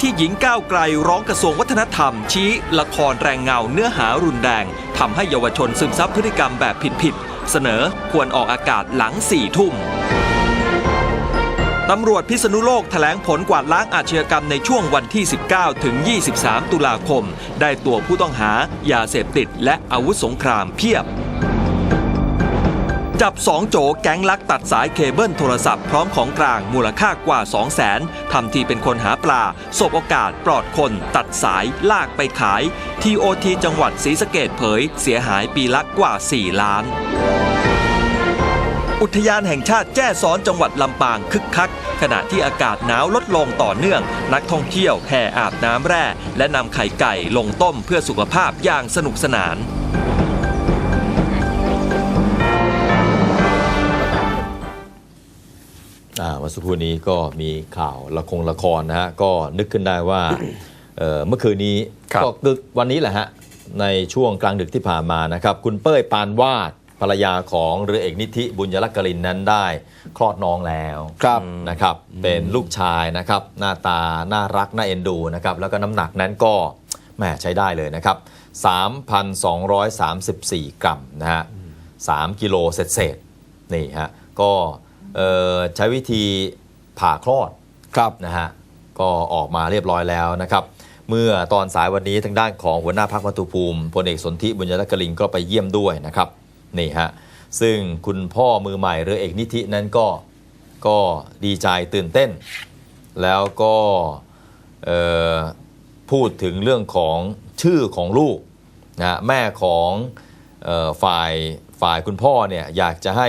มูลนิธิหญิงก้าวไกลร้องกระทรวงวัฒนธรรม ชี้ละครแรงเงาเนื้อหารุนแรงทำให้เยาวชนซึมซับพฤติกรรมแบบผิดๆเสนอควรออกอากาศหลังสี่ทุ่มตำรวจพิษณุโลกแถลงผลกวาดล้างอาชญากรรมในช่วงวันที่ 19 ถึง 23 ตุลาคม ได้ตัวผู้ต้องหายาเสพติดและอาวุธสงครามเพียบ จับสองโจแก๊งลักตัดสายเคเบิลโทรศัพท์พร้อมของกลางมูลค่ากว่า 2 0 0แสนทำทีเป็นคนหาปลาสบโอกาสปลอดคนตัดสายลากไปขายทีโอทีจังหวัดศรีสะเกดเผย เสียหายปีละกว่า 4 ล้านอุทยานแห่งชาติแจ้ซ้อนจังหวัดลำปางคึกคัก ขณะที่อากาศหนาวลดลงต่อเนื่อง นักท่องเที่ยวแห่อาบน้ำแร่ และนำไข่ไก่ลงต้มเพื่อสุขภาพอย่างสนุกสนาน อ่าวันสักครู่นี้ก็มีข่าวละครละครนะฮะก็นึกขึ้นได้ว่าเอ่อเมื่อคืนนี้ครับก็ดึกวันนี้แหละฮะในช่วงกลางดึกที่ผ่านมานะครับ คุณเป้ยปานวาดภรรยาของเรือเอกนิธิบุญยรักกลินนั้นได้คลอดน้องแล้วครับนะครับ เป็นลูกชายนะครับ หน้าตาน่ารักน่าเอ็นดูนะครับ แล้วก็น้ำหนักนั้นก็แหมใช้ได้เลยนะครับ 3,234 กรัมนะฮะ3กิโลเศษๆนี่ฮะก็เอ่อ ใช้วิธีผ่าคลอดครับนะฮะก็ออกมาเรียบร้อยแล้วนะครับ เมื่อตอนสายวันนี้ทางด้านของหัวหน้าพักมัตุภูมิพลเอกสนธิบุญยรักกลินก็ไปเยี่ยมด้วยนะครับนี่ฮะซึ่งคุณพ่อมือใหม่เรือเอกนิธินั้นก็ก็ดีใจตื่นเต้น แล้วก็เอ่อพูดถึงเรื่องของชื่อของลูกนะฮะแม่ของเออฝ่ายฝ่ายคุณพ่อเนี่ยอยากจะให้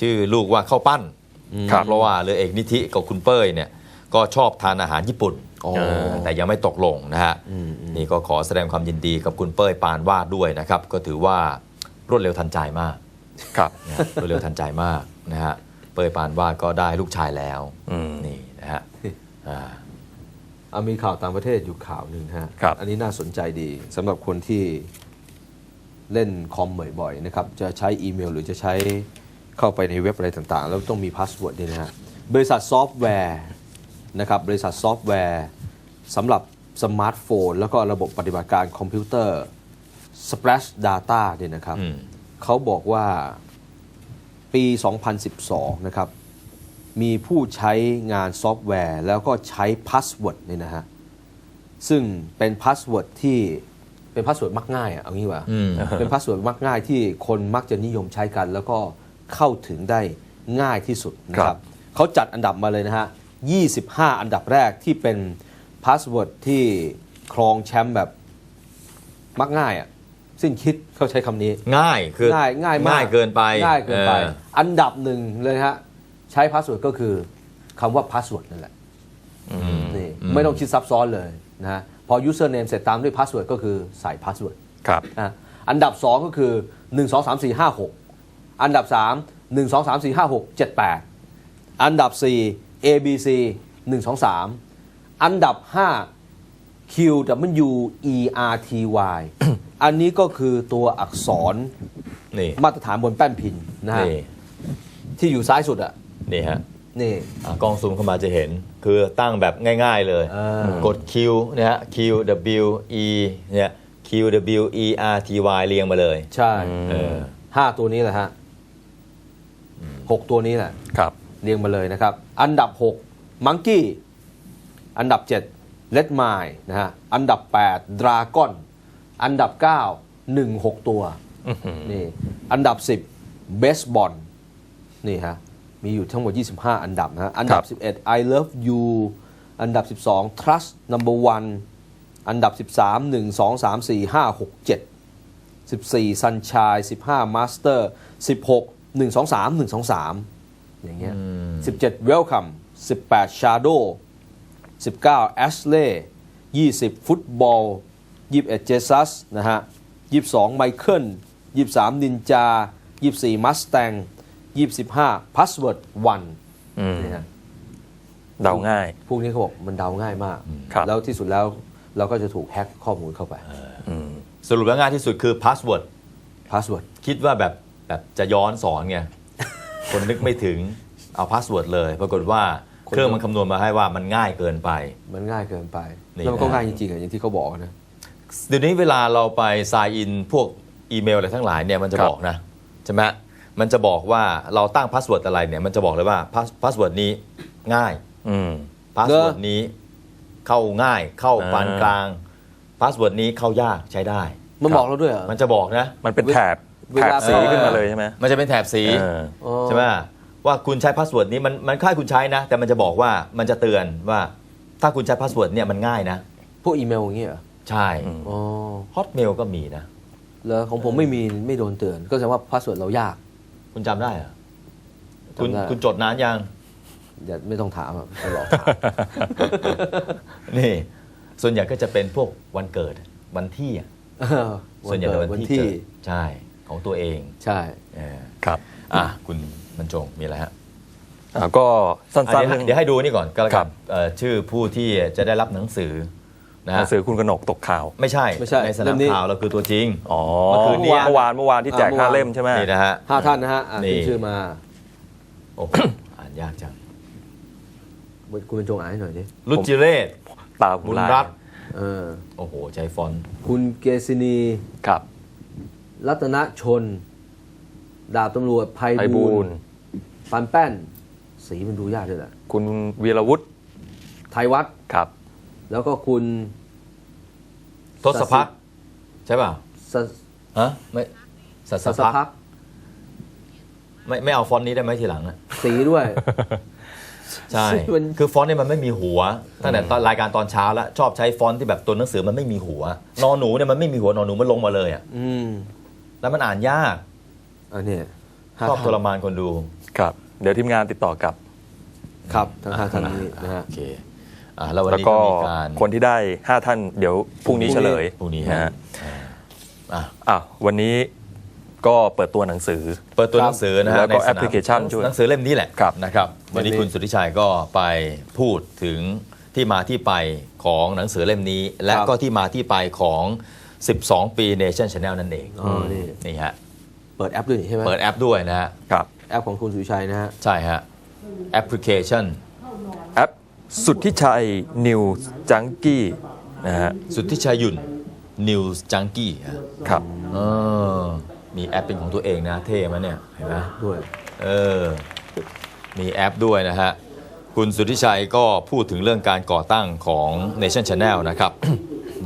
ชื่อลูกว่าข้าวปั้นครับเพราะว่าเรือเอกนิธิกับคุณเป้ยเนี่ยก็ชอบทานอาหารญี่ปุ่นอ๋อเออแต่ยังไม่ตกลงนะฮะอืมอืมนี่ก็ขอแสดงความยินดีกับคุณเป้ยปานวาดด้วยนะครับ ก็ถือว่ารวดเร็วทันใจมากครับนะฮะรวดเร็วทันใจมากนะฮะเป้ยปานวาดก็ได้ลูกชายแล้วอืมนี่นะฮะอ่าเอามีข่าวต่างประเทศอยู่ข่าวหนึ่งฮะครับอันนี้น่าสนใจดีสำหรับคนที่เล่นคอมบ่อยๆนะครับจะใช้อีเมลหรือจะใช้ เข้าไปในเว็บอะไรต่างๆ แล้วต้องมีพาสเวิร์ดเนี่ยนะฮะบริษัทซอฟต์แวร์นะครับบริษัทซอฟต์แวร์สำหรับสมาร์ทโฟน แล้วก็ระบบปฏิบัติการคอมพิวเตอร์ Splash Data เนี่ยนะครับอืมเขาบอกว่าปี 2012 นะครับ มีผู้ใช้งานซอฟต์แวร์ แล้วก็ใช้พาสเวิร์ดเนี่ยนะฮะ ซึ่งเป็นพาสเวิร์ดที่เป็นพาสเวิร์ดมักง่ายอะเอางี้ว่าอืมเป็นพาสเวิร์ดมักง่ายที่คนมักจะนิยมใช้กัน แล้วก็ เข้าถึงได้ง่ายที่สุดนะคครัรับบเขาจัดอันดับมาเลยนะฮะ 25 อันดับแรกที่เป็นพาสเวิร์ดที่ครองแชมป์แบบมักง่ายอะสิ้นคิดเขาใช้คำนี้ ง่ายคือง่ายง่ายมากง่ายเกินไปง่ายเกินไปอออันดับหนึ่งเลยฮะใช้พาสเวิร์ดก็คือคำว่าพาสเวิร์ดนั่นแหละนี่ไม่ต้องคิดซับซ้อนเลยนะฮะพอ username เสร็จตามด้วยพาสเวิร์ดก็คือใส่พาสเวิร์ดครับนะอันดับ 2 ก็คือ 1 2 3 4 5 6 อันดับ 3 1 2 3 4 5 6 7 8 อันดับ 4 A B C 1 2 3 อันดับ 5 Q W E R T Y อันนี้ก็คือตัวอักษรนี่มาตรฐานบนแป้นพินนะฮะนี่ที่อยู่ซ้ายสุดอะนี่ฮะนี่อะกล้องซูมเข้ามาจะเห็น คือตั้งแบบง่ายๆเลย เออกด Q นะฮะ Q W E เนี่ย Q W E R T Y เรียงมาเลย ใช่เออ ห้าตัวนี้แหละฮะ หกตัวนี้แหละครับเรียงมาเลยนะครับ อันดับ6มังกี้อันดับ7เลดไมล์นะฮะอันดับ8ดราก้อนอันดับ 9 1 6 ตัวนี่อันดับ 10เบสบอลนี่ฮะมีอยู่ทั้งหมด 25 อันดับนะฮะอันดับ 11 I love you อันดับ 12 trust number one อันดับ 13 1 2 3 4 5 6 7 14 sunshine 15 master 16 1 2 3 1 2 3 อย่างเงี้ย17 welcome 18 shadow 19 ashley 20 football 21 jesus นะฮะ22 michael 23 ninja 24 mustang 25 password อืม1นี่ฮะเดาง่าย พวกนี้เขาบอกมันเดาง่ายมากครับแล้วที่สุดแล้วเราก็จะถูกแฮ็กข้อมูลเข้าไป สรุปแล้วง่ายที่สุดคือ password พาสเวิร์ดคิดว่าแบบ แบบจะย้อนสอนไง คนนึกไม่ถึงเอาพาสเวิร์ดเลย ปรากฏว่าเครื่องมันคำนวณมาให้ว่ามันง่ายเกินไป มันง่ายเกินไปนี่แล้วมันก็นะง่ายจริงๆอะอย่างที่เขาบอกนะ เดี๋ยวนี้เวลาเราไป sign in พวกอีเมลอะไรทั้งหลายเนี่ยมันจะครับบอกนะใช่ไหมมันจะบอกว่าเราตั้งพาสเวิร์ดอะไรเนี่ยมันจะบอกเลยว่าพาสเวิร์ดนี้ง่ายอืมพาสเวิร์ดนี้เข้าง่ายเข้าอ่าปานกลางพาสเวิร์ดนี้เข้ายากใช้ได้ มันบอกเราด้วยเหรอมันจะบอกนะ มันเป็นแถบเว แถลาบสีขึ้นมาเลยใช่ไหมมันจะเป็นแถบสีเอออ๋อใช่ไหมว่าคุณใช้พาสเวิร์ดนี้มันมันคล้ายคุณใช้นะ แต่มันจะบอกว่ามันจะเตือนว่า ถ้าคุณใช้พาสเวิร์ดเนี่ยมันง่ายนะ พวกอีเมลอย่างเงี้ยเหรอใช่อืมอ๋อฮอตเมลก็มีนะแล้วของผมไม่มีไม่โดนเตือน ก็แสดงว่าพาสเวิร์ดเรายาก คุณจำได้เหรอคุณจำได้คุณจดนานยังอย่าไม่ต้องถามอะไปหลอกถามนี่ส่วนใหญ่ก็จะเป็นพวกวันเกิดวันที่อะส่วนใหญ่เป็นวัวันนที่ที่เกิดใช่ ของตัวเองใช่เออครับอะคุณบรรจงมีอะไรฮะอ่าก็สั้อะนๆเดี๋ยวเรื่องเดี๋ยวให้ดูนี่ก่อนก็แล้วครักับนเอ่อชื่อผู้ที่จะได้รับหนังสือนะหฮะนังสือคุณกนกตกข่าว ไม่ใช่ไม่ใช่ในสเล่นามมนี้ข่าวเราคือตัวจริงอ๋อเมื่อคืนนี้เมื่อวานเมื่อวานที่แจกอ่าห้าเมื่อวานเล่มใช่ไหมนี่นะฮะห้าท่านนะฮะอ่านนี่ชื่อมาโอ้โหอ่านยากจังคุณเป็นจงอ่านให้หน่อยดิรุจิเรศตาผบุมญลายรัตน์เออโอ้โห ใจฟอนต์คุณเกษินีครับ รัตนชน ดาบตำรวจไพไพบูบูลลย์ย์ปันแป้น สีมันดูยากด้วยแหละคุณวีรวุฒิไทยวัฒน์ครับแล้วก็คุณ ทศพักดิ์ใช่ป่ะสฮะไม่สัสัสสพัพักกดิ์ไม่ไม่เอาฟอนต์นี้ได้ไหมทีหลังอะ สีด้วย ใช่ มัน คือฟอนต์เนี่ยมันไม่มีหัว ตั้งแต่ตอนรายการตอนเช้าแล้ว ชอบใช้ฟอนต์ที่แบบตัวหนังสือมันไม่มีหัว นอนหนูเนี่ยมันไม่มีหัวนอนหนูมันลงมาเลยอะ อืม แล้วมันอ่านยากอันเนี้ยห้าชอบทท่านรมานคนดู ครับ เดี๋ยวทีมงานติดต่อกลับ ครับทั้งห้าท่านนี้นะฮะโอเคอ่าแล้ววันแล้วนี้ก็ก็มีการคนที่ได้ห้าท่านเดี๋ยวพรุ่งนี้เฉลยพรุ่งนี้นะฮะฮะอะอ้าววันนี้ก็เปิดตัวหนังสือ เปิดตัวหนังสือนะฮะแล้วก็ในสนามแอปพลิเคชันด้วยหนังสือเล่มนี้แหละครับนะครับ วันนี้เล่มนี้คุณสุทธิชัยก็ไปพูดถึงที่มาที่ไปของหนังสือเล่มนี้ และครับก็ที่มาที่ไปของ 12 ปี Nation Channel นั่นเองอ๋อนี่ นี่ฮะ เปิดแอปด้วยนี่ใช่ไหมเปิดแอปด้วยนะฮะ ครับ แอปของคุณสุวิชัยนะฮะ ใช่ฮะ แอปพลิเคชัน แอปสุดที่ชัยนิวจังกี้นะฮะสุทธิชัยหยุ่น News Junkie ฮะครับ เออมีแอปเป็นของตัวเองนะเท่ไหมเนี่ย เห็นไหม ด้วย เออ มีแอปด้วยนะฮะ คุณสุทธิชัยก็พูดถึงเรื่องการก่อตั้งของ Nation Channel นะครับ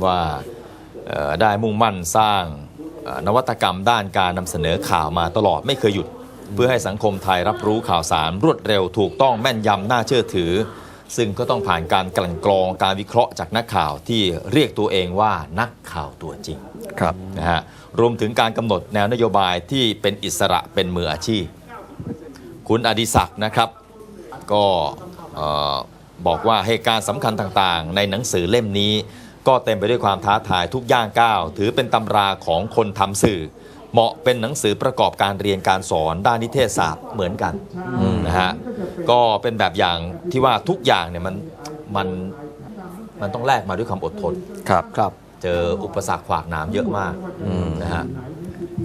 ว่าเอ่อ ได้มุ่งมั่นสร้างเอ่อนวัตกรรมด้านการนำเสนอข่าวมาตลอดไม่เคยหยุด เพื่อให้สังคมไทยรับรู้ข่าวสารรวดเร็วถูกต้องแม่นยำน่าเชื่อถือ ซึ่งก็ต้องผ่านการกลั่นกรองการวิเคราะห์จากนักข่าวที่เรียกตัวเองว่านักข่าวตัวจริงครับนะฮะรวมถึงการกำหนดแนวนโยบายที่เป็นอิสระเป็นมืออาชีพ คุณอดิศักดิ์นะครับก็เอ่อบอกว่าเหตุการณ์สำคัญต่างๆ ในหนังสือเล่มนี้ ก็เต็มไปด้วยความท้าทายทุกย่างก้าว ถือเป็นตำราของคนทำสื่อ เหมาะเป็นหนังสือประกอบการเรียนการสอนด้านนิเทศศาสตร์เหมือนกันนะฮะก็เป็นแบบอย่างที่ว่าทุกอย่างเนี่ยมันมันมันต้องแลกมาด้วยความอดทนครับครับ เจออุปสรรคขวากหนามเยอะมากนะฮะ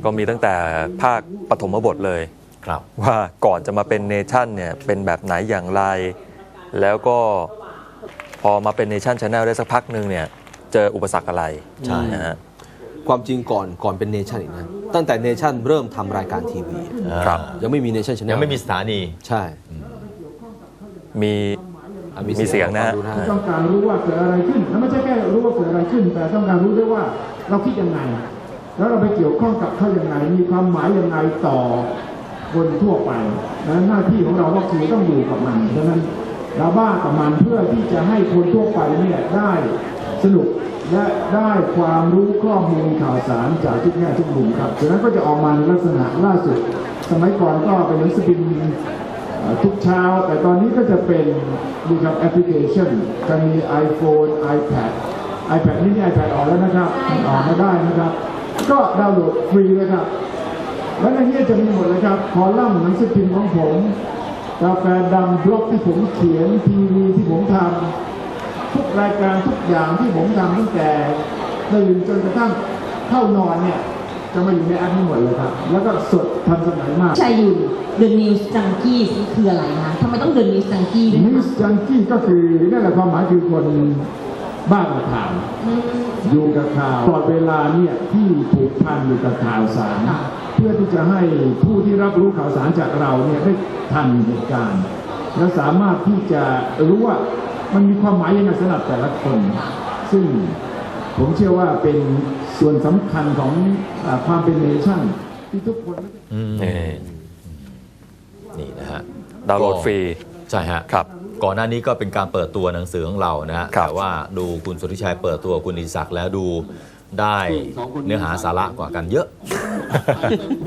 ก็มีตั้งแต่ภาคปฐมบทเลยครับว่าก่อนจะมาเป็นเนชั่นเนี่ยเป็นแบบไหนอย่างไร แล้วก็พอมาเป็นเนชั่นชาแนลได้สักพักหนึ่งเนี่ย เจออุปสรรคอะไรใช่นะฮะความจริงก่อนก่อนเป็นเนชั่นอีกนะตั้งแต่เนชั่นเริ่มทำรายการทีวี ครับ ยังไม่มีเนชั่นชาแนลยังไม่มีสถานี ใช่มีอะมีเสียงนะฮะฟัดูฮะต้องการรู้ว่าเกิดอะไรขึ้น แล้วไม่ใช่แค่รู้ว่าเกิดอะไรขึ้น แต่ต้องการรู้ด้วยว่าเราคิดยังไง แล้วเราไปเกี่ยวข้องกับเขายังไง มีความหมายยังไงต่อคนทั่วไปดังนั้นหน้าที่ของเราก็คือต้องอยู่กับมันดังนั้นเราบ้ากับมันเพื่อที่จะให้คนทั่วไปเนี่ยได้ สนุกและได้ความรู้ข้อมูลข่าวสารจากทุกแง่ทุกมุมครับดังนั้นก็จะออกมาในลักษณะล่าสุด สมัยก่อนก็เป็นหนังสือพิมพ์เอ่อทุกเช้า แต่ตอนนี้ก็จะเป็นดูครับแอปพลิเคชันจะมี iPhone iPad iPad นี่ iPad ออกแล้วนะครับออกมาได้นะครับ ก็ดาวน์โหลดฟรีเลยครับ แล้วในนี้จะมีหมดเลยครับคอลัมน์หนังสือพิมพ์ของผมกาแฟดำบล็อกที่ผมเขียนทีวีที่ผมทำ ทุกรายการทุกอย่างที่ผมทำตั้งแต่ตื่นจนกระทั่งเข้านอนเนี่ยจะมาอยู่ในแอปนี้หมดเลยครับ แล้วก็สดทันสมัยมากชายยุน The News Junkies นี่คืออะไรคะทำไมต้อง The News Junkie ด้วยนิวคะส์จังกี้ก็คือนั่นแหละความหมายคือคนบ้ากับข่าวอืมอยู่กับข่าวตลอดเวลาเนี่ยที่ผูกพันอยู่กับข่าวสาร ค่ะ เพื่อที่จะให้ผู้ที่รับรู้ข่าวสารจากเราเนี่ยได้ทันเหตุการณ์ และสามารถที่จะรู้ว่า มันมีความหมายยังไงสำหรับแต่ละคน ซึ่งผมเชื่อว่าเป็นส่วนสำคัญของอาความเป็นเนชั่นที่ทุกคนอืมนี่นี่นะฮะดาวน์โหลดฟรี ใช่ฮะครับ ก่อนหน้านี้ก็เป็นการเปิดตัวหนังสือของเรานะฮะครับแต่ว่าดูคุณสุทธิชัยเปิดตัวคุณอิศักดิ์แล้วดูได้เนื้อหาสาระกว่ากันเยอะ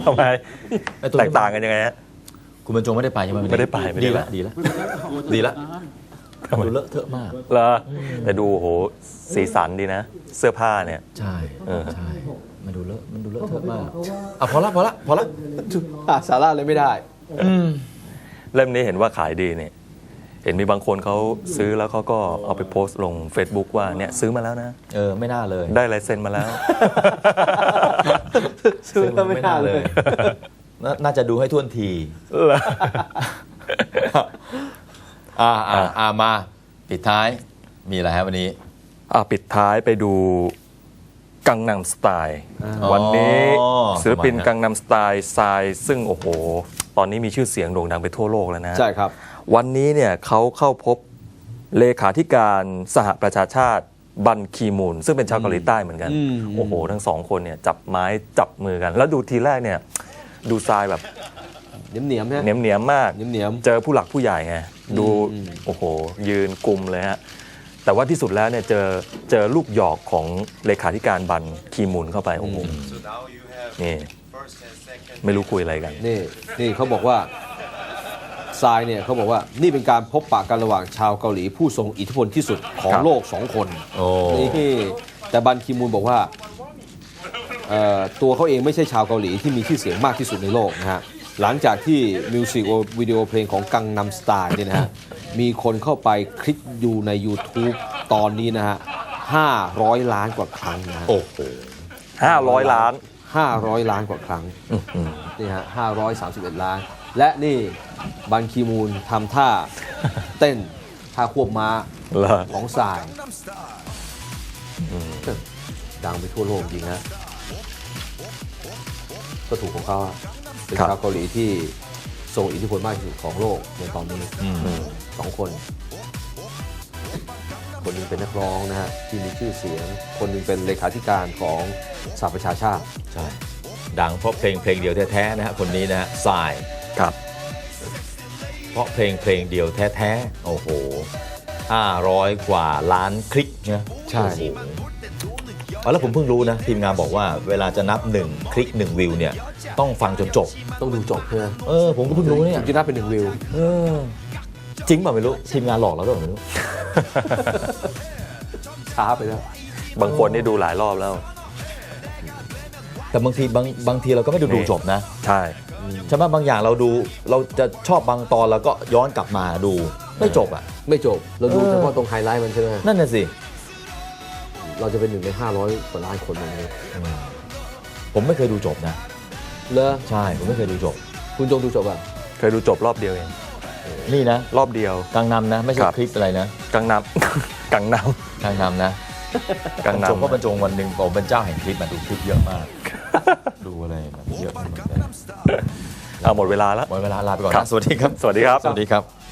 ทำไมไอ้ตัวแตกต่างกันยังไงฮะคุณบรรจงไม่ได้ไปใช่ไหมวันนี้ไม่ได้ไปไม่ได้ดีไปละดีละดีละ ดูเลอะเทอะมากเหรอแต่ดูโอ้โหสีสันดีนะ เสื้อผ้าเนี่ย ใช่เออ ใช่มันดูเลอะมันดูเลอะเทอะมากอะพอละพอละพอละหาสาระเลยไม่ได้เล่มนี้เห็นว่าขายดีเนี่ย เห็นมีบางคนเขาซื้อแล้วเขาก็เอาไปโพสต์ลง Facebook ว่าเนี่ยซื้อมาแล้วนะ เออ ไม่น่าเลย ได้ลายเซ็นมาแล้ว ซื้อแล้วไม่น่าเลย น่าน่าจะดูให้ท่วนทีเหร ออ่าอ่าอ่ามาปิดท้ายมีอะไรฮะวันนี้ อะปิดท้ายไปดูกังนำสไตล์อ่าวันนี้อ๋อศิลปินทำไมฮะกังนำสไตล์ทรายซึ่งโอ้โห ตอนนี้มีชื่อเสียงโด่งดังไปทั่วโลกแล้วนะ ใช่ครับ วันนี้เนี่ยเขาเข้าพบเลขาธิการสหประชาชาติบันคีมูนซึ่งเป็นชาวเกาหลีใต้เหมือนกันอืมโอ้โห ทั้งสองคนเนี่ยจับไม้จับมือกัน แล้วดูทีแรกเนี่ย ดูทรายแบบเหนียมเหนียมๆนะเหนียมเนียมๆมากเหนียมเหนียมเจอผู้หลักผู้ใหญ่ไง ดูอืมโอ้โห ยืนกลุ่มเลยฮะแต่ว่าที่สุดแล้วเนี่ยเจอเจอลูกหยอกของเลขาธิการบันคีมูนเข้าไปโอ้โหนี่ไม่รู้คุยอะไรกัน นี่นี่เขาบอกว่าทรายเนี่ยเขาบอกว่านี่เป็นการพบปะกันระหว่างชาวเกาหลีผู้ทรงอิทธิพลที่สุดของครับโลกสองคนโอ้นี่แต่บันคีมูนบอกว่าเอ่อตัวเขาเองไม่ใช่ชาวเกาหลีที่มีชื่อเสียงมากที่สุดในโลกนะฮะ หลังจากที่มิวสิกวิดีโอเพลงของกังนำสไตล์เนี่ยนะฮะ มีคนเข้าไปคลิกดูใน YouTube ตอนนี้นะฮะ 500 ล้านกว่าครั้งนะฮะโอ้โห500ล้าน 500 ล้านกว่าครั้งอื้อหือนี่ฮะ 531 ล้าน และนี่บันคีมูลทำท่าเต้นท่าควบม้าเหรอ ของสายดังไปทั่วโลกจริงฮะก็ถูกของเขาอะ เป็นครับชาวเกาหลีที่ทรงอิทธิพลมากที่สุดของโลกในตอนนี้อืมสองคน คนหนึงเป็นนักร้องนะฮะที่มีชื่อเสียง คนหนึงเป็นเลขาธิการของสหประชาชาติใช่ดังเพราะเพลงเพลงเดียวแท้ๆนะฮะคนนี้นะฮะสายครับ เพราะเพลงเพลงเดียวแท้ๆโอ้โห500 กว่าล้านคลิกนะใช่โอ้โหอ๋อแล้วผมเพิ่งรู้นะทีมงานบอกว่าเวลาจะนับ1คลิก1วิวเนี่ยต้องฟังจนจบ ต้องดูจบเพื่อเออผมก็เพิ่งรู้เนี่ยถึงจะนับเป็นหนึ่งวิวเออจริงเปล่าไม่รู้ทีมงานหลอกเราด้วยไม่รู้ ช้าไปแล้ว บางคนนี่ดูหลายรอบแล้ว แต่บางทีบางบางทีเราก็ไม่ได้ดูจบนะใช่ใช่ไหมบางอย่างเราดูเราจะชอบบางตอนแล้วก็ย้อนกลับมาดูไม่จบอะ ไม่จบ เราดูเออ เฉพาะตรงไฮไลท์มันใช่ไหมนั่นน่ะสิ เราจะเป็นหนึ่งใน 500กว่าล้านคนเลยผมไม่เคยดูจบนะ เลอใช่ ผมไม่เคยดูจบ คุณจงดูจบอะ เคยดูจบรอบเดียวเอง นี่นะรอบเดียว กังนำนะ ไม่ใช่ครับ คลิปอะไรนะกังนำ กังนกังนำนะำกังบรรจงนำเพราะบรรจงวันหนึ่งผมเป็นเจ้าแห่งคลิปมาดูคลิปเยอะมาก ดูอะไรแบบเยอะมากเลยเอาหมดเวลาแล้ว หมดเวลาลาไปก่อนครันะบสวัสดีครับ สวัสดีครับ สวัสดีครับ